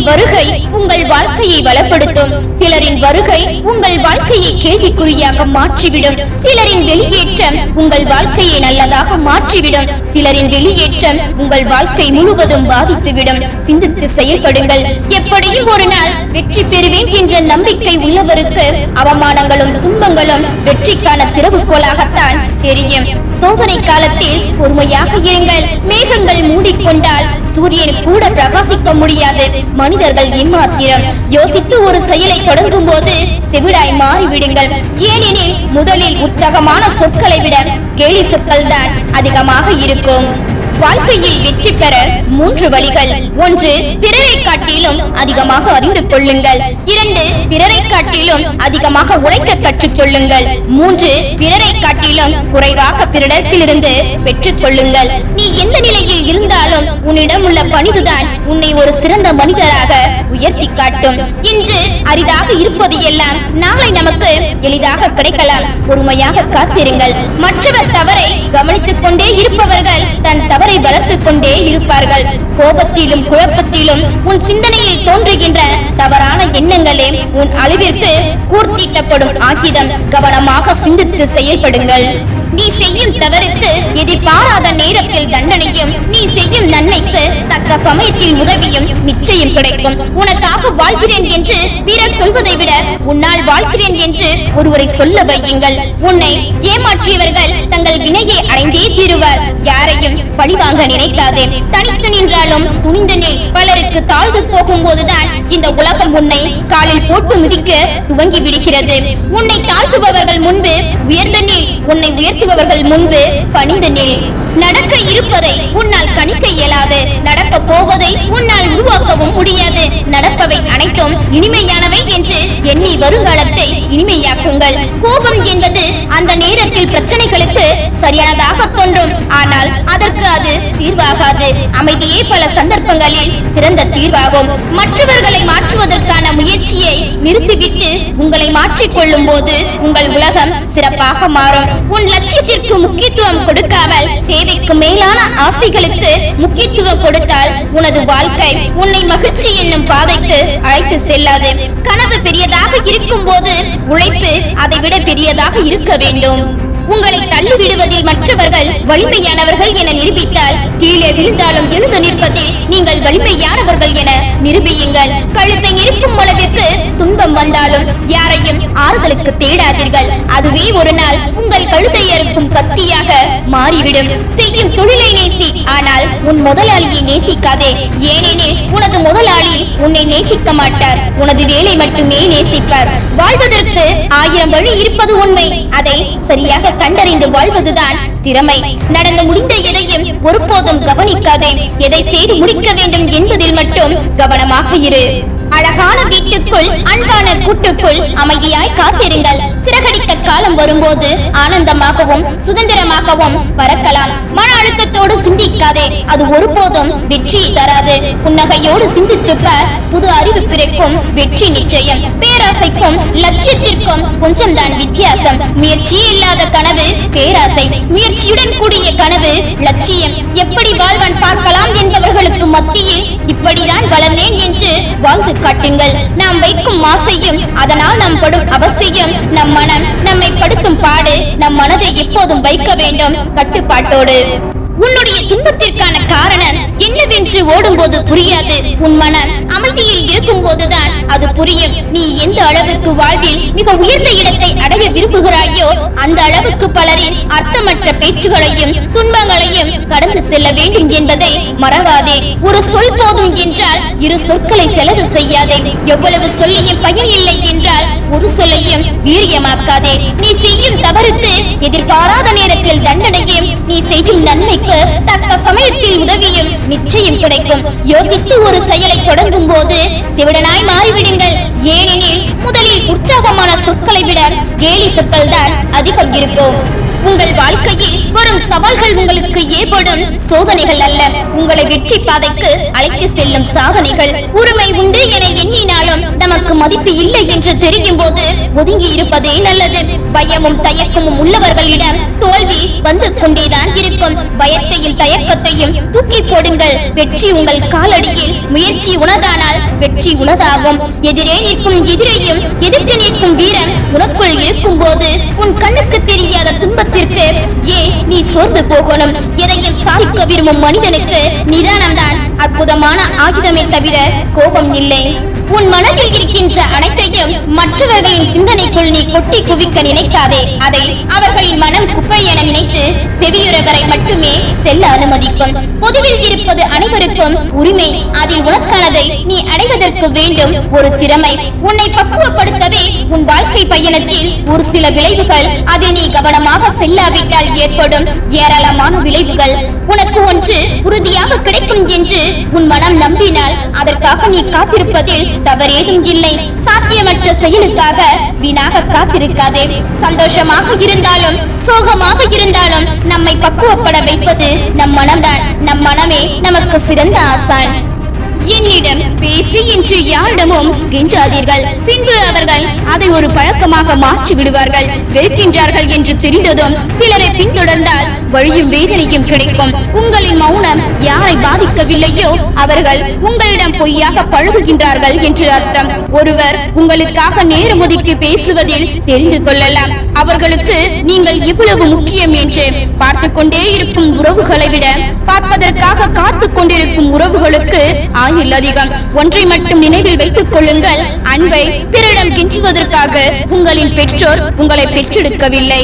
சிலரின் வருகை உங்கள் வாழ்க்கையை வளப்படுத்தும். சிலரின் வருகை உங்கள் வாழ்க்கையை கேள்விக்குறியாக மாற்றிவிடும். சிலரின் வெளியேற்றம் உங்கள் வாழ்க்கையை நல்லதாக மாற்றிவிடும். சிலரின் வெளியேற்றம் உங்கள் வாழ்க்கை முழுவதும் பாதித்துவிடும். சிந்தித்து செயல்படுங்கள். எப்படியும் ஒரு நாள் வெற்றி பெறுவேன் என்ற நம்பிக்கை உள்ளவருக்கு அவமானங்களும் துன்பங்களும் வெற்றிக்கான திறவுகோலாகத்தான் தெரியும். சோதனை காலத்தில் பொறுமையாக இருங்கள். மேகங்கள் மூடிக்கொண்டால் சூரியன் கூட பிரகாசிக்க முடியாது. மனிதர்கள் இம்மாத்திரம் யோசித்து ஒரு செயலை தொடங்கும் போது செவிடாய் மாறிவிடுங்கள். ஏனெனில் முதலில் உற்சாகமான சொற்களை விட கேலி சொற்கள் தான் அதிகமாக இருக்கும். வாழ்க்கையில் வெற்றி பெற மூன்று வழிகள். ஒன்று பிறரை காட்டிலும் அதிகமாக அறிந்து கொள்ளுங்கள். இரண்டு பிறரை காட்டிலும் அதிகமாக உழைக்க கற்றுக் சொல்லுங்கள் மூன்று பிறரை காட்டிலும் குறைவாக பிறரிடத்திலிருந்து பெற்றுக் கொள்ளுங்கள். நீ எந்த நிலையில் இருந்தாலும் உன்னிடம் உள்ள பணிவுதான் உன்னை ஒரு சிறந்த மனிதராக உயர்த்தி காட்டும். இன்று அரிதாக இருப்பது எல்லாம் நாளை நமக்கு எளிதாக கிடைக்கலாம். பொறுமையாக காத்திருங்கள். மற்றவர் தவறை கவனித்துக் கொண்டே இருப்பவர்கள் தன் தவறை வளர்த்துக் கொண்டே இருப்பார்கள். கோபத்திலும் குழப்பத்திலும் உன் சிந்தனையில் தோன்றுகின்ற தவறான எண்ணங்களே உன் அழிவிற்கு கூர்த்தீட்டப்படும் ஆகிதம் கவனமாக சிந்தித்து செயல்படுங்கள். நீ செய்யும் தவறுக்கு எதிர்பாராத நேரத்தில் தண்டனையும் நீ செய்யும் நன்மைக்கு தக்க சமயத்தில் உதவியும் நிச்சயம் கிடைக்கும். உனக்காக வாழ்கிறேன் என்று பிறர் சொல்வதை விட உன்னால் வாழ்கிறேன் என்று ஒருவரை சொல்ல வையுங்கள். உன்னை ஏமாற்றியவர்கள் தங்கள் வினையை அடைந்தே தீருவர். யாரையும் பழிவாங்க நினைக்காதே. தனித்து நின்றாலும் துணிந்து நில். பலருக்கு தாழ்ந்து போகும் போதுதான் உலகம் உன்னை காலில் போட்டு மிதிக்க துவங்கி விடுகிறது உன்னை தாழ்த்துபவர்கள் முன்பு உயர்ந்த நில் உன்னை உயர்த்துபவர்கள் முன்பு பணிந்த நில். நடக்க இருப்பதை உன்னால் கணிக்க இயலாது. நடக்க போவதை உன்னால் உருவாக்கவும் முடியாது. நடப்பவை அனைத்தும் இனிமையானவை என்று எண்ணி வருங்காலத்தை இனிமையாக்குங்கள். கோபம் என்பது அந்த நேரத்தில் பிரச்சனைகளுக்கு சரியானதாக தோன்றும். ஆனால் அதற்கு அது தீர்வாகாது. அமைதியே பல சந்தர்ப்பங்களில் சிறந்த தீர்வாகும். மற்றவர்களை மாற்றுவதற்கு மாற்றுவதற்கான முயற்சியை நிறுத்திவிட்டு உங்களை மாற்றிக் கொள்ளும் போது உங்கள் உலகம் சிறப்பாக மாறும். உன் லட்சியத்திற்கு முக்கியத்துவம் கொடுக்காமல் தேவைக்கு மேலான ஆசைகளுக்கு முக்கியத்துவம் கொடுத்தால் உனது வாழ்க்கை உன்னை மகிழ்ச்சி என்னும் பாதைக்கு அழைத்து செல்லாது. கனவு பெரியதாக இருக்கும் போது உழைப்பு அதை விட பெரியதாக இருக்க வேண்டும். உங்களை தள்ளிவிடுவதில் மற்றவர்கள் வலிமையானவர்கள் என நிரூபித்தால் கீழே விழுந்தாலும் எழுந்து நிற்பதில் நீங்கள் வலிமையானவர்கள் என நிரூபியுங்கள். கழுத்தை நெருக்கும் அளவிற்கு துன்பம் வந்தாலும் யாரையும் ஆறுதலுக்கு தேடாதீர்கள். அதுவே ஒரு நாள் உங்கள் கழுத்தை அறுக்கும் கத்தியாக மாறிவிடும். செய்யும் தொழிலை நேசி ஆனால் உன் முதலாளியை நேசிக்காதே. ஏனெனில் உனது முதலாளி உன்னை நேசிக்க மாட்டார். உனது வேலை மட்டுமே நேசிப்பார். வாழ்வதற்கு ஆயிரம் வழி இருப்பது உண்மை. அதை சரியாக கண்டறிந்து வாழ்வதுதான் திறமை. நடந்து முடிந்த எதையும் ஒருபோதும் கவனிக்காதே. எதை செய்து முடிக்க வேண்டும் என்பதில் மட்டும் கவனமாக இரு. அழகான வீட்டுக்குள் அன்பான கூட்டுக்குள் அமைதியாய் காத்திருங்கள். சிறகடித்த காலம் வரும்போது ஆனந்தமாகவும் சுதந்திரமாகவும் பறக்கலாம். மன அழுத்தத்தோடு சிந்திக்காதே. அது ஒருபோதும் வெற்றி தராது. புன்னகையோடு சிந்தித்து புது அறிவு பிறக்கும் வெற்றி நிச்சயம். பேராசைக்கும் லட்சியத்திற்கும் கொஞ்சம் தான் வித்தியாசம். முயற்சி இல்லாத கனவு பேராசை. முயற்சியுடன் கூடிய கனவு லட்சியம். எப்படி வாழ்வன் பார்க்கலாம் என்பவர்களுக்கு மத்தியில் இப்படிதான் வளர்ந்தேன் என்று வாழ்ந்து காட்டுங்கள் நாம் வைக்கும் ஆசையும் அதனால் நாம் படும் அவசியம். நம் மனம் நம்மை படுத்தும் பாடு நம் மனதை எப்போதும் வைக்க வேண்டும். கட்டுப்பாட்டோடு. உன்னுடைய துன்பத்திற்கான காரணம் என்னவென்று ஓடும்போது புரியாது. உன் மனம் அமைதியில் இருக்கும் போதுதான் அது புரியும். நீ எந்த அளவுக்கு வாழ்வில் மிக உயர்ந்த இடத்தை அடைய விரும்புகிறாயோ அந்த அளவுக்கு பலரின் அர்த்தமற்ற பேச்சுகளையும் துன்பங்களையும் கடந்து செல்ல வேண்டும் என்பதை மறவாதே. ஒரு சொல் போதும் என்றால் இரு சொற்களை செலவு செய்யாதே. எவ்வளவு சொல்லியும் பயன் இல்லை என்றால் ஒரு சொல்லையும் வீரியமாக்காதே. நீ செய்யும் தவறுக்கு எதிர்பாராத நேரத்தில் தண்டனையும் நீ செய்யும் நன்மைக்கு உங்களுக்கு தக்க சமயத்தில் உதவியும் நிச்சயம் கிடைக்கும். யோசித்து ஒரு செயலை தொடங்கும் போது சிவடனாய் மாறிவிடுங்கள். ஏனெனில் முதலில் உற்சாகமான சொற்களை விட கேலி சொற்கள் தான் அதிகம் இருக்கும். உங்கள் வாழ்க்கையில் வரும் சவால்கள் உங்களுக்கு ஏற்படும் சோதனைகள் அல்ல. உங்களை வெற்றி பாதைக்கு அழைத்து செல்லும் சாதனைகள் உரிமை உண்டு என எண்ணினாலும் நமக்கு மதிப்பு இல்லை என்று தெரியும் போது ஒதுங்கி இருப்பதே நல்லது. பயமும் தயக்கமும் உள்ளவர்களிடம் தோல்வி வந்து கொண்டேதான் இருக்கும். பயத்தையும் தயக்கத்தையும் தூக்கி போடுங்கள். வெற்றி உங்கள் காலடியில் முயற்சி உனதானால் வெற்றி உனதாகும். எதிரே நிற்கும் எதிரையும் எதிர்த்து நிற்கும் வீரன் உனக்குள் இருக்கும் போது உன் கண்ணுக்கு தெரியாத துன்பத்திற்கு ஏன் நீ சோர்ந்து போகணும். எதையும் சாதிக்க விரும்பும் மனிதனுக்கு நிதானம்தான் அற்புதமான ஆயுதமே தவிர கோபம் இல்லை. உன் மனதில் இருக்கின்ற அனைத்தையும் மற்றவர்களின் சிந்தனைக்குள் நீ கொட்டி குவிக்க நினைக்காதே. அதை அவர்களின் மனம் குப்பை என நினைத்து செவியுறவரை மட்டுமே செல்ல அனுமதிக்கும். பொதுவில் இருப்பது அனைவருக்கும் உரிமை. அதில் உனக்கானதை நீ அடைவதற்கு வேண்டும். ஒரு திறமை உன்னை பக்குவப்படுத்தவே உன் வாழ்க்கை பயணத்தில் ஒரு சில விளைவுகள் அதில் நீ கவனமாக செல்லாவிட்டால் ஏற்படும் ஏராளமான விளைவுகள். உனக்கு ஒன்று உறுதியாக கிடைக்கும் என்று உன் மனம் நம்பினால் அதற்காக நீ காத்திருப்பதில் தவறேதும் இல்லை. சாத்தியமற்ற செயலுக்காக வீணாக காத்திருக்காதே. சந்தோஷமாக இருந்தாலும் சோகமாக இருந்தாலும் நம்மை பக்குவப்பட வைப்பது நம் மனம்தான் நம் மனமே நமக்கு சிறந்த ஆசான். என்னிடம் பேசி என்று யாரிடமும் கெஞ்சாதீர்கள். பின்பு அவர்கள் அதை ஒரு பழக்கமாக மாற்றி விடுவார்கள். வெறுக்கின்றார்கள் என்று தெரிந்ததும் சிலரை பின்தொடர்ந்தால் வழியும் வேதனையும் கிடைக்கும். உங்களின் மௌனம் யாரை பாதிக்கவில்லையோ அவர்கள் உங்களிடம் பொய்யாக பழகுகின்றார்கள் என்று அர்த்தம். ஒருவர் உங்களுக்காக நேரம் ஒதுக்கி பேசுவதில் தெரிந்து கொள்ளலாம். அவர்களுக்கு நீங்கள் இவ்வளவு முக்கியம் என்று பார்த்து கொண்டே இருக்கும் உறவுகளை விட பார்ப்பதற்காக காத்து கொண்டிருக்கும் உறவுகளுக்கு ஒன்றை மட்டும் நினைவில் வைத்துக் கொள்ளுங்கள். அன்பை பிறரிடம் கெஞ்சுவதற்காக உங்களின் பெற்றோர் உங்களை பெற்றெடுக்கவில்லை.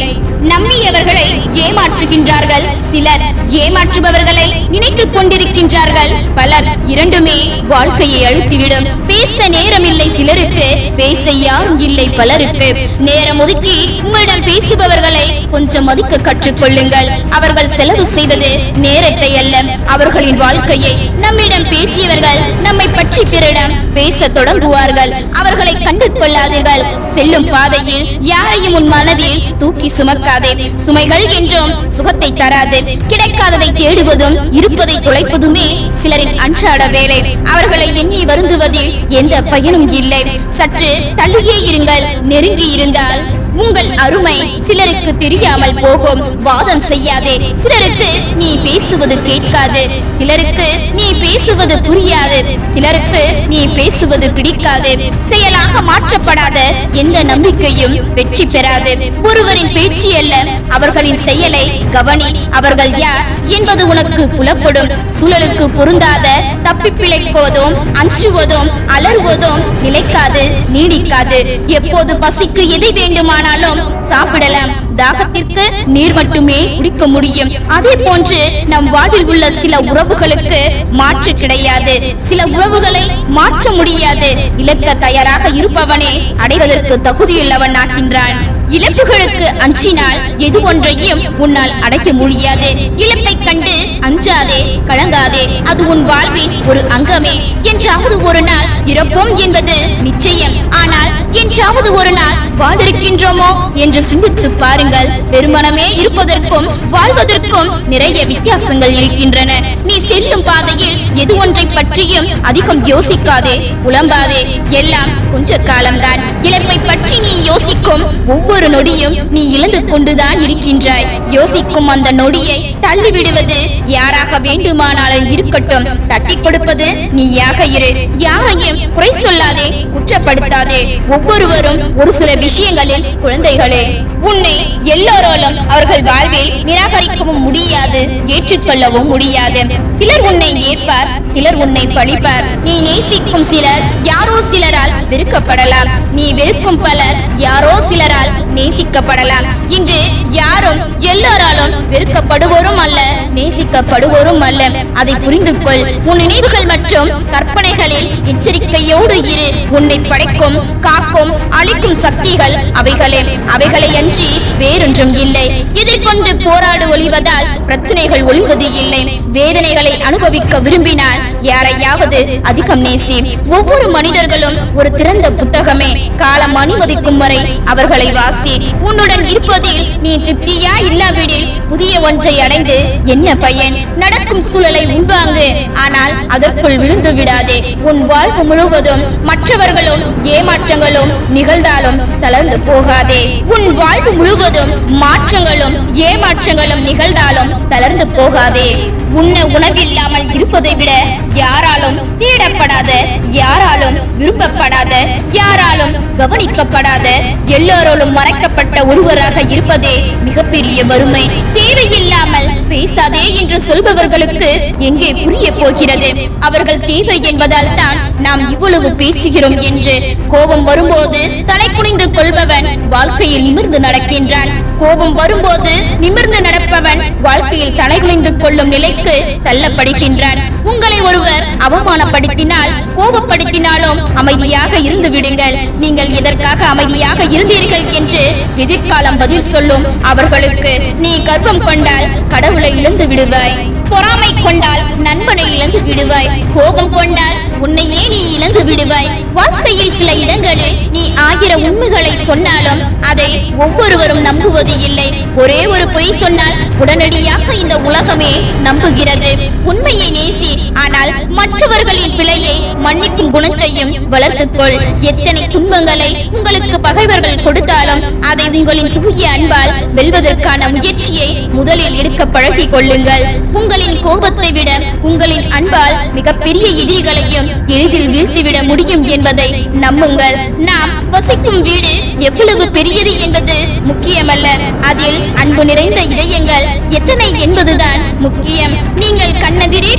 நம்பியவர்களை ஏமாற்றுகின்றார்கள். சிலர் ஏமாற்றுபவர்களை நினைத்துக் கொண்டிருக்கின்றார்கள். பலர் இரண்டுமே வாழ்க்கையை அழுத்திவிடும். பேச நேரம் இல்லை சிலருக்கு பேச யாரும் இல்லை பலருக்கு. நேரம் ஒதுக்கி உங்களிடம் பேசுபவர்களை கொஞ்சம் மதிக்க கற்றுக்கொள்ளுங்கள். அவர்கள் செலவு செய்வது நேரத்தை அல்ல. அவர்களின் வாழ்க்கையை நம்மிடம் பேசியவர்கள் நம்மை பற்றி பிறரிடம் பேச தொடங்குவார்கள். அவர்களை கண்டு கொள்ளாதீர்கள் செல்லும் பாதையில் யாரையும் உன் மனதில் தூக்கி சுமக்காதே சுமைகள் என்றும் சுகத்தை தராது. கிடைக்காததை தேடுவதும் இருப்பதை தொலைப்பதுமே சிலரின் அன்றாட வேலை. அவர்களை எண்ணி வருந்துவதில் எந்த பயனும் இல்லை. சற்று தள்ளியே இருங்கள் நெருங்கி இருந்தால் உங்கள் அருமை சிலருக்கு தெரியாமல் போகும். வாதம் செய்யாதே. சிலருக்கு நீ பேசுவது கேட்காது. சிலருக்கு நீ பேசுவது புரியாது. சிலருக்கு நீ பேசுவது பிடிக்காது. செயலாக மாற்றப்படாத எந்த நம்பிக்கையும் வெற்றி பெறாது. ஒருவரின் பேச்சு அல்ல அவர்களின் செயலை கவனி. அவர்கள் யார் என்பது உனக்கு புலப்படும். சூழலுக்கு பொருந்தாத தப்பி பிழைக்குவதும் அஞ்சுவதும் அலறுவதும் நிலைக்காது நீடிக்காது. எப்போது பசிக்கு எதை வேண்டுமான வேண்டுமானாலும் சாப்பிடலாம் தாகத்திற்கு நீர் மட்டுமே குடிக்க முடியும். அதே போன்று நம் வாழ்வில் உள்ள சில உறவுகளுக்கு மாற்று கிடையாது. சில உறவுகளை மாற்ற முடியாது. இழக்க தயாராக இருப்பவனே அடைவதற்கு தகுதியுள்ளவன் ஆகின்றான். இழப்புகளுக்கு அஞ்சினால் எது ஒன்றையும் உன்னால் அடைய முடியாது. இழப்பை கண்டு அஞ்சாதே கலங்காதே அது உன் வாழ்வின் ஒரு அங்கமே. என்றாவது ஒரு நாள் இறப்போம் என்பது நிச்சயம். ஆனால் என்றாவது ஒரு நாள் வாழ்ந்திருக்கின்றோமோ என்று சிந்தித்து பாருங்கள். வெறுமனமே இருப்பதற்கும் வாழ்வதற்கும் நிறைய வித்தியாசங்கள் இருக்கின்றன. நீ செல்லும் பாதையில் எது ஒன்றை பற்றியும் அதிகம் யோசிக்காதே. புலம்பாதே எல்லாம் கொஞ்ச காலம்தான். இழப்பை பற்றி நீ யோசிக்கும் ஒவ்வொரு நொடியும் நீ இழந்து கொண்டுதான் இருக்கின்றாய். யோசிக்கும் அந்த நொடியை தள்ளிவிடுவது யாராக வேண்டுமானாலும் இருக்கட்டும். தட்டி கொடுப்பது நீயாக இரு. யாரையும் குறை சொல்லாதே. குற்றப்படுத்தாதே. ஒவ்வொருவரும் ஒரு சில விஷயங்களில் குழந்தைகளே. உன்னை எல்லோராலும் அவர்கள் வாழ்வில் நிராகரிக்கவும் முடியாது ஏற்றுக்கொள்ளவும் முடியாது. சிலர் உன்னை ஏற்பார் சிலர் உன்னை பழிப்பார். நீ நேசிக்கும் சிலர் யாரோ சிலரால் வெறுக்கப்படலாம். நீ வெறுக்கும் பலர் யாரோ சிலரால் நேசிக்கப்படலாம். இன்று யாரும் எல்லோராலும் வெறுக்கப்படுவோரும் அல்ல நேசிக்கப்படுவோரும் அல்ல. அதை புரிந்து கொள் உன் நினைவுகள் மற்றும் கற்பனைகளில் எச்சரிக்கையோடு இரு. உன்னை படைக்கும் காக்கும் அழிக்கும் சக்திகள் அவைகளே. அவைகளை அன்றி வேறொன்றும் இல்லை. எதிர்கொண்டு போராடு ஒளிவதால் பிரச்சனைகள் ஒளிவது இல்லை. வேதனைகளை அனுபவிக்க விரும்பினார் விரும்பினால் யாரையாவது அதிகம் நேசி ஒவ்வொரு மனிதர்களும் ஒரு திறந்த புத்தகமே காலம் அனுமதிக்கும் வரை அவர்களை வாசி உன்னுடன் இருப்பதில் நீ திருப்தியா இல்லாவிடில் புதிய ஒன்றை அடைந்து என்ன பயன்? நடக்கும் சூழலை உள்வாங்கு. ஆனால் அதற்குள் விழுந்து விடாதே. உன் வாழ்வு முழுவதும் மற்றவர்களும் ஏமாற்றங்களும் நிகழ்ந்தாலும் தளர்ந்து போகாதே. உன் வாழ்வு முழுவதும் மாற்றங்களும் ஏமாற்றங்களும் நிகழ்ந்தாலும் தளர்ந்து போகாதே. உண்ண உணவில்லாமல் இருப்பதை விட யாராலும் தேடப்படாத யாராலும் விரும்பப்படாத யாராலும் கவனிக்கப்படாத எல்லோரோடும் மறைக்கப்பட்ட ஒருவராக இருப்பதே மிகப்பெரிய வறுமை. தேவையில்லாமல் பேசாதே என்று சொல்பவர்களுக்கு எங்கே புரிய போகிறது? அவர்கள் தேவை என்பதால் தான் நாம் இவ்வளவு பேசுகிறோம் என்று கோபம் வரும்போது தலை குனிந்து கொள்பவன் வாழ்க்கையில் நிமிர்ந்து நடக்கின்றான். கோபம் வரும்போது நிமிர்ந்து நடப்பவன் வாழ்க்கையில் தலை குனிந்து கொள்ளும் நிலைக்கு தள்ளப்படுகின்றான். உங்களை ஒரு ஒருவர் அவமானப்படுத்தினால் கோபப்படுத்தினாலும் அமைதியாக இருந்து விடுங்கள். நீங்கள் எதற்காக அமைதியாக இருந்தீர்கள் என்று எதிர்காலம் பதில் சொல்லும் அவர்களுக்கு நீ கர்ப்பம் கொண்டால் கடவுளை இழந்து விடுவாய். பொறாமை கொண்டால் நண்பனை இழந்து விடுவாய். கோபம் கொண்டால் உன்னையே நீ இழந்து விடுவாய். வாழ்க்கையில் சில இடங்களில் நீ ஆகிற உண்மைகளை சொன்னாலும் அதை ஒவ்வொருவரும் நம்புவது இல்லை. ஒரே ஒரு பொய் சொன்னால் உடனடியாக இந்த உலகமே நம்புகிறது. உண்மையை நேசி ஆனால் மற்றவர்களின் பிழையை மன்னிக்கும் குணத்தையும் வளர்த்துக்கொள். எத்தனை துன்பங்களை உங்களுக்கு பகைவர்கள் கொடுத்தாலும் அதை உங்களின் தூய அன்பால் வெல்வதற்கான முயற்சியை முதலில் எடுக்க பழகிக் கொள்ளுங்கள். உங்களின் கோபத்தை விட உங்களின் அன்பால் மிகப்பெரிய எதிரிகளையும் எளிதில் வீழ்த்திவிட முடியும் என்பதை நம்புங்கள். நாம் வசிக்கும் வீடு எவ்வளவு பெரியது என்பது முக்கியமல்ல. அதில் அன்பு நிறைந்த இதயங்கள் எத்தனை என்பதுதான் முக்கியம். நீங்கள் கண்ணெதிரே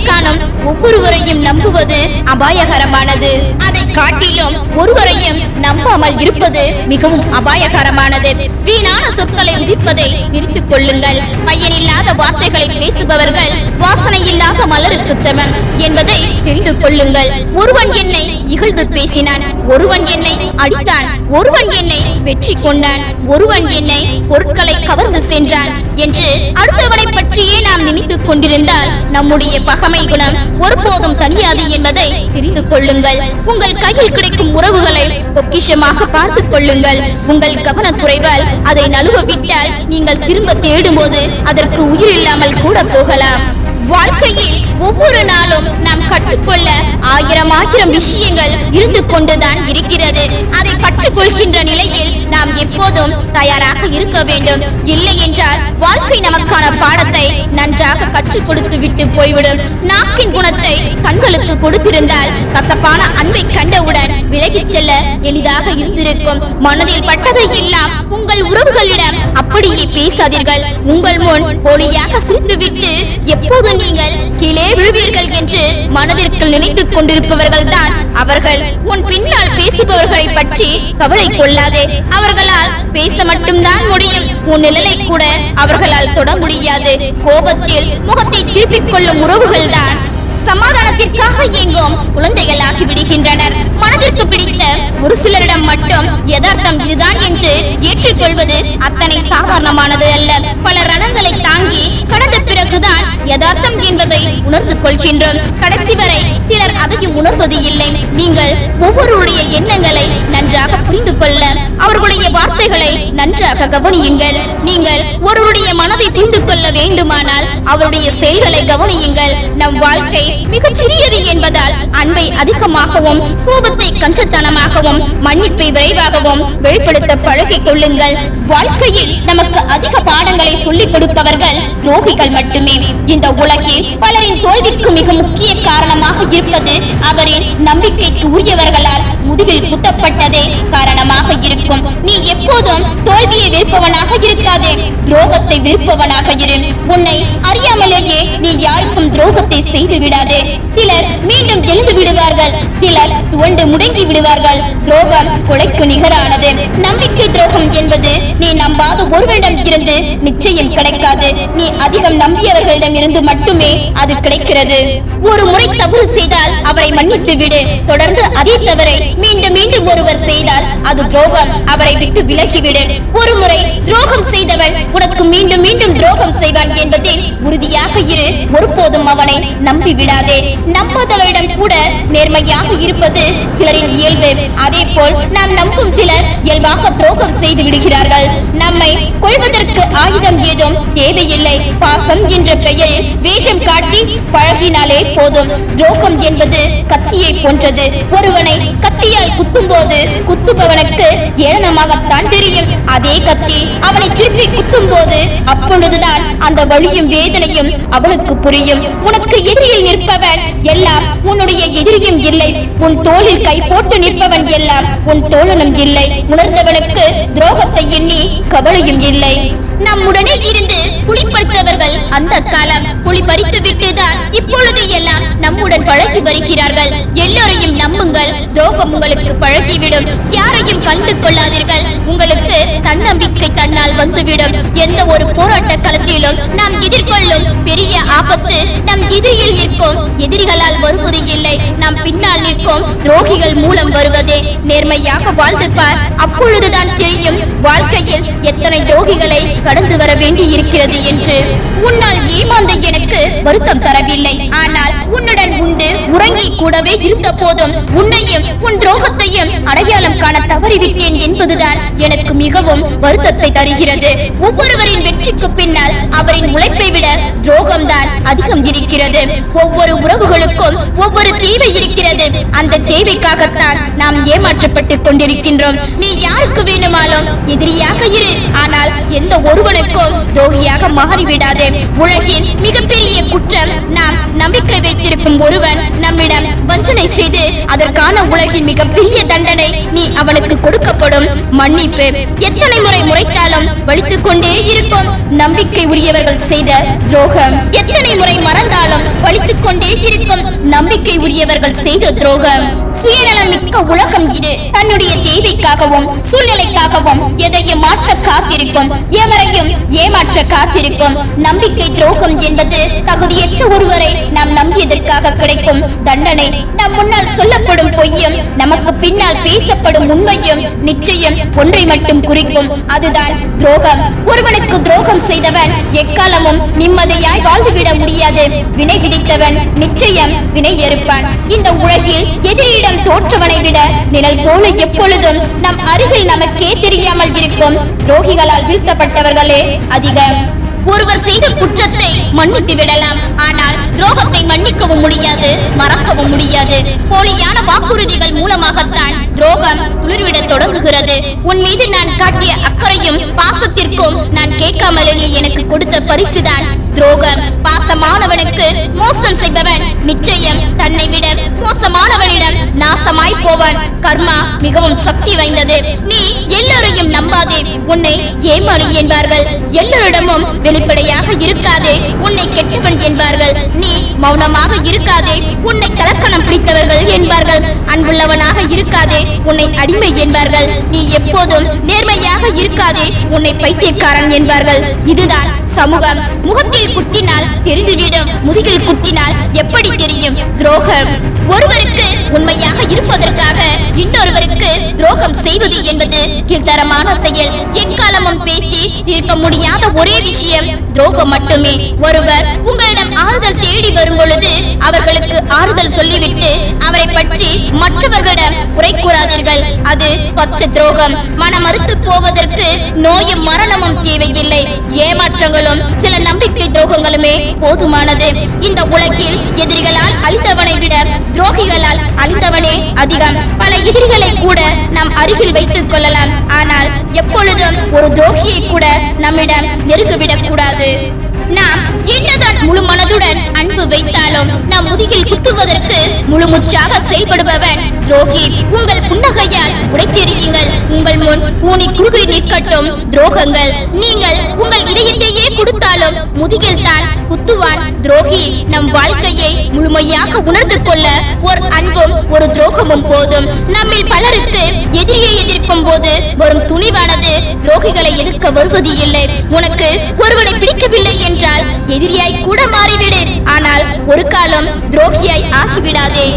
ஒவ்வொருவரையும் நம்புவது அபாயகரமானது. அதை காட்டிலும் ஒருவரையும் நம்பாமல் இருப்பது மிகவும் அபாயகரமானது. வீணான சொற்களை உதிர்ப்பதை நிறுத்திக் கொள்ளுங்கள். பயனில்லாத வார்த்தைகளை பேசுபவர்கள் வாசனை இல்லாத மலருக்கு சமம் என்பதை தெரிந்து கொள்ளுங்கள். ஒருவன் என்னை இகழ்ந்து பேசினான் ஒருவன் என்னை அடித்தான் ஒருவன் என்னை வெற்றி கொண்டான் ஒருவன் என்னை பொருட்களை கவர்ந்து சென்றான் என்று அடுத்தவனை பற்றியே நாம் நினைத்துக் கொண்டிருந்தால் நம்முடைய பகமை குணம் ஒருபோதும் தனியாது என்பதை தெரிந்து கொள்ளுங்கள். உங்கள் கையில் கிடைக்கும் உறவுகளை பொக்கிஷமாக பார்த்துக் கொள்ளுங்கள். உங்கள் கவனக்குறைவால் அதை நழுவ விட்டால் நீங்கள் திரும்ப தேடும்போது அதற்கு உயிர் இல்லாமல் கூட போகலாம். வாழ்க்கையில் ஒவ்வொரு நாளும் நாம் கற்றுக்கொள்ள ஆயிரம் ஆயிரம் விஷயங்கள் இருந்து கொண்டுதான் இருக்கிறது. அதை கற்றுக்கொள்கின்ற நிலையில் நாம் எப்போதும் தயாராக இருக்க வேண்டும். இல்லை என்றால் வாழ்க்கை நமக்கான பாடத்தை நன்றாக கற்றுக் கொடுத்து விட்டு போய்விடும். நாக்கின் குணத்தை கண்களுக்கு கொடுத்திருந்தால் கசப்பான அன்பை கண்டவுடன் விலகிச் செல்ல எளிதாக இருந்திருக்கும். மனதில் பட்டதை எல்லாம் உங்கள் உறவுகளிடம் அப்படியே பேசாதீர்கள். உங்கள் முன் போலியாக சிரித்துவிட்டு எப்போது நீங்கள் கீழே விழுவீர்கள் என்று மனதிற்குள் நினைத்துக் கொண்டிருப்பவர்கள் தான் அவர்கள் உன் பின்னால் பேசுபவர்களை பற்றி கவலை கொள்ளாதே. அவர் அவர்களால் பேச மட்டும்தான் முடியும். உன் நிழலை கூட அவர்களால் தொட முடியாது. கோபத்தில் முகத்தை திருப்பிக் கொள்ளும் உறவுகள் தான் சமாதானத்திற்காக இயங்கும். குழந்தைகளாகி விடுகின்றனர். மனதிற்கு பிடித்த ஒரு சிலரிடம் மட்டும் யதார்த்தம் இதுதான் என்று ஏற்றுக்கொள்வது அத்தனை சாதாரணமானது அல்ல. பல ரணங்களை தாங்கி கடந்த பிறகுதான் யதார்த்தம் என்பதை உணர்ந்து கொள்கின்றோம். கடைசி வரை சிலர் அதையும் உணர்வது இல்லை. நீங்கள் ஒவ்வொருடைய எண்ணங்களை நன்றாக புரிந்து கொள்ள அவர்களுடைய வார்த்தைகளை நன்றாக கவனியுங்கள். நீங்கள் ஒருவருடைய மனதை புரிந்து கொள்ள வேண்டுமானால் அவருடைய செயல்களை கவனியுங்கள். நம் வாழ்க்கை மிகச் சிறியது என்பதால் அன்பை அதிகமாகவும் கோபத்தை கஞ்சத்தனமாகவும் மன்னிப்பை விரைவாகவும் வெளிப்படுத்த பழகிக் கொள்ளுங்கள். வாழ்க்கையில் நமக்கு அதிக பாடங்களை சொல்லிக் கொடுப்பவர்கள் துரோகிகள் மட்டுமே. இந்த உலகில் பலரின் தோல்விக்கு மிக முக்கிய காரணமாக இருப்பது அவரின் நம்பிக்கைக்கு உரியவர்களால் முதுகில் குத்தப்பட்டதே காரணமாக இருக்கும். நீ எப்போதும் தோல்வியை விருப்பவனாக இருக்காதே துரோகத்தை விருப்பவனாக இரு. உன்னை அறியாமலேயே நீ யாருக்கும் துரோகத்தை செய்துவிட முடியாது சிலர் மீண்டும் எழுந்து விடுவார்கள். சிலர் துவண்டு முடங்கி விடுவார்கள். துரோகம் கொலைக்கு நிகரானது. நம்பிக்கை துரோகம் என்பது நீ நம்பாத ஒருவரிடம் இருந்து நிச்சயம் கிடைக்காது. நீ அதிகம் நம்பியவர்களிடம் இருந்து மட்டுமே அது கிடைக்கிறது. ஒரு முறை தவறு செய்தால் அவரை மன்னித்து விடு. தொடர்ந்து அதே தவறை மீண்டும் மீண்டும் ஒருவர் செய்தால் அது துரோகம். அவரை விட்டு விலகிவிடு ஒரு முறை துரோகம் செய்தவன் உனக்கு மீண்டும் மீண்டும் துரோகம் செய்வான் என்பதில் உறுதியாக இரு. ஒருபோதும் அவனை நம்பி விடாதே. நம்பாதவரிடம் கூட நேர்மையாக இருப்பது சிலரின் இயல்பு. அதே போல் நாம் நம்பும் சிலர் இயல்பாக துரோகம் செய்து விடுகிறார்கள். நம்மை கொள்வதற்கு ஆயுதம் ஏதும் தேவையில்லை. பாசம் என்ற பெயரில் வேஷம் காட்டி பழகினாலே போதும். துரோகம் என்பது கத்தியை போன்றது. ஒருவனை கத்தியால் குத்தும் போது குத்துபவனுக்கு ஏளனமாகத்தான் தெரியும். அதே கத்தி அவனை திருப்பி குத்தும் போது அப்பொழுதுதான் அந்த வழியும் வேதனையும் அவனுக்கு புரியும். உனக்கு எதிரில் நிற்பவன் எல்லாம் உன்னுடைய எதிரியும் இல்லை. உன் தோளில் கை போட்டு நிற்பவன் எல்லாம் உன் தோழனும் இல்லை. உணர்ந்தவனுக்கு துரோகத்தை எண்ணி கவலையும் இல்லை. நம்முடனே இருந்து குளிப்படுத்தவர்கள் அந்த காலம் குளி பறித்து விட்டுதான் இப்பொழுது எல்லாம் நம்முடன் பழகி வருகிறார்கள். எல்லோரையும் நம்புங்கள் துரோகம் உங்களுக்கு பழகிவிடும். யாரையும் கண்டு கொள்ளாதீர்கள். உங்களுக்கு தன்னம்பிக்கை தன்னால் வந்துவிடும். எந்த ஒரு போராட்ட களத்திலும் நாம் எதிர்கொள்ளும் பெரிய ஆபத்து நம் எதிரியில் நிற்கும். எதிரிகளால் வருவது இல்லை. நம் பின்னால் நிற்கும். துரோகிகள் மூலம் வருவதே. நேர்மையாக வாழ்ந்து பார் அப்பொழுதுதான் தெரியும் வாழ்க்கையில் எத்தனை துரோகிகளை கடந்து வர வேண்டி இருக்கிறது என்று. உன்னால் ஏமாந்த எனக்கு வருத்தம் தரவில்லை. ஆனால் கொண்டு உறங்கி கூடவே இருந்த போதும் உன்னையும் உன் துரோகத்தையும் அடையாளம் காண தவறிவிட்டேன் என்பதுதான் எனக்கு மிகவும் வருத்தத்தை தருகிறது. ஒவ்வொருவரின் வெற்றிக்கு பின்னால் அவரின் உழைப்பை விட துரோகம்தான் அதிகம் இருக்கிறது. ஒவ்வொரு உறவுகளுக்கும் ஒவ்வொரு தேவை இருக்கிறது. அந்த தேவைக்காகத்தான் நாம் ஏமாற்றப்பட்டு கொண்டிருக்கின்றோம். நீ யாருக்கு வேணுமாலும் எதிரியாக இரு. ஆனால் எந்த ஒருவனுக்கும் துரோகியாக மாறிவிடாதே. உலகின் மிகப்பெரிய குற்றம் நாம் நம்பிக்கை வைத்திருக்கும் ஒருவன் நம்மிடம் வஞ்சனை செய்து அதற்கான உலகின் மிக பெரிய தண்டனை நீ அவனுக்கு கொடுக்கப்படும். மன்னிப்பு எத்தனை முறை முறைத்தாலும் வலித்துக் கொண்டே இருக்கும். நம்பிக்கை உரியவர்கள் செய்த துரோகம் எத்தனை முறை மறந்தாலும் வலித்துக் கொண்டே இருக்கும். நம்பிக்கை உரியவர்கள் செய்த துரோகம். சுயநலம் மிக்க உலகம் இது. தன்னுடைய தேவைக்காகவும் சூழ்நிலைக்காகவும் எதையும் மாற்ற காத்திருக்கும் எவரையும் ஏமாற்ற காத்திருக்கும். நம்பிக்கை துரோகம் என்பது தகுதியற்ற ஒருவரை நாம் நம்பியதற்காக கிடைக்கும் தண்டனை. நம் முன்னால் சொல்லப்படும் பொய்யும் நமக்கு பின்னால் பேசப்படும் உண்மையும் நிச்சயம் ஒன்றை மட்டும் குறிக்கும். அதுதான் துரோகம். ஒருவனுக்கு துரோகம் செய்தவன் எக்காலமும் நிம்மதியாய் வாழ்ந்துவிட முடியாது. வினை விதித்தவன் நிச்சயம் வினை எறுப்பான் இந்த உலகில் எதிரியிடம் தோற்றவனை விட நிழல் போல எப்பொழுதும் நம் அருகில் நமக்கே தெரியாமல் இருக்கும். துரோகிகளால் வீழ்த்தப்பட்டவர்களே அதிகம். ஒருவர் செய்த குற்றத்தை மன்னித்து விடலாம். ஆனால் துரோகத்தை மன்னிக்கவும் முடியாது மறக்கவும் முடியாது. போலியான வாக்குறுதிகள் மூலமாகத்தான் துரோகம் துளிர்விட தொடங்குகிறது. உன் மீது நான் காட்டிய அக்கறையும் பாசத்திற்கும் நான் கேட்காமலே எனக்கு கொடுத்த பரிசுதான் துரோகம். பாசமானவனுக்கு மோசம் செய்பவன் நிச்சயம். நாசமாய் போவான் கர்மா மிகவும் சக்தி வாய்ந்தது. நீ எல்லோரையும் நம்பாதே. உன்னை ஏமாளி என்பார்கள். எல்லோரிடமும் வெளிப்படையாக இருக்காதே. உன்னை கெட்டவன் என்பார்கள். நீ மௌனமாக இருக்காதே. உன்னை கலக்கணம் பிடித்தவர்கள் என்பார்கள். அன்புள்ளவனாக இருக்காதே. உன்னை அடிமை என்பார்கள். நீ எப்போதும் நேர்மையாக இருக்காதே. உன்னை பைத்தியக்காரன் என்பார்கள். இதுதான் சமூகம். முகத்தில் குத்தினால் தெரிந்துவிடும். முதுகில் குத்தினால் எப்படி தெரியும்? துரோகம். ஒருவருக்கு உண்மையாக இருப்பதற்காக இன்னொருவருக்கு துரோகம் செய்வது என்பது கீழ்த்தரமான செயல். எக்காலமும் பேசி தீர்க்க முடியாத ஒரே விஷயம் துரோகம் மட்டுமே. ஒருவர் உங்களிடம் ஆறுதல் தேடி வரும் பொழுது அவர்களுக்கு ஆறுதல் சொல்லிவிட்டு அவரை பற்றி மற்றவர்களிடம் குறை கூறாதீர்கள். அது பச்சை துரோகம். மனமறுத்து போவதற்கு நோயும் மரணமும் தேவையில்லை. ஏமாற்றங்களும் சில நம்பிக்கை துரோகங்களுமே போதுமானது. இந்த உலகில் எதிரிகளால் அழிந்தவனை விட துரோகிகளால் அழிந்தவனே அதிகம். பல எதிரிகளை கூட நாம் அருகில் வைத்துக் கொள்ளலாம். ஆனால் எப்பொழுதும் ஒரு துரோகியை கூட நம்மிடம் நெருங்கிவிடக் கூடாது. நாம் என்னதான் முழு மனதுடன் அன்பு வைத்தாலும் நம் முதுகில் குத்துவதற்கு முழுமுச்சாக செயல்படுபவன் துரோகி. உங்கள் புன்னகையால் உடைத்தெறியுங்கள். உங்கள் முன் ஊனி குறுகி நிற்கட்டும் துரோகங்கள். நீங்கள் உங்கள் இதயத்தையே கொடுத்தாலும் முதுகில் தான் குத்துவான் துரோகி. நம் வாழ்க்கையை முழுமையாக உணர்ந்து கொள்ள ஒரு அன்பும் ஒரு துரோகமும் போதும். நம்மில் பலருக்கு எதிரியை எதிர்க்கும் போது வரும் துணிவானது துரோகிகளை எதிர்க்க வருவது இல்லை. உனக்கு ஒருவனை பிடிக்கவில்லை என்றால் எதிரியாய் கூட மாறிவிடு. ஆனால் ஒரு காலம் துரோகியாய் ஆகிவிடாதே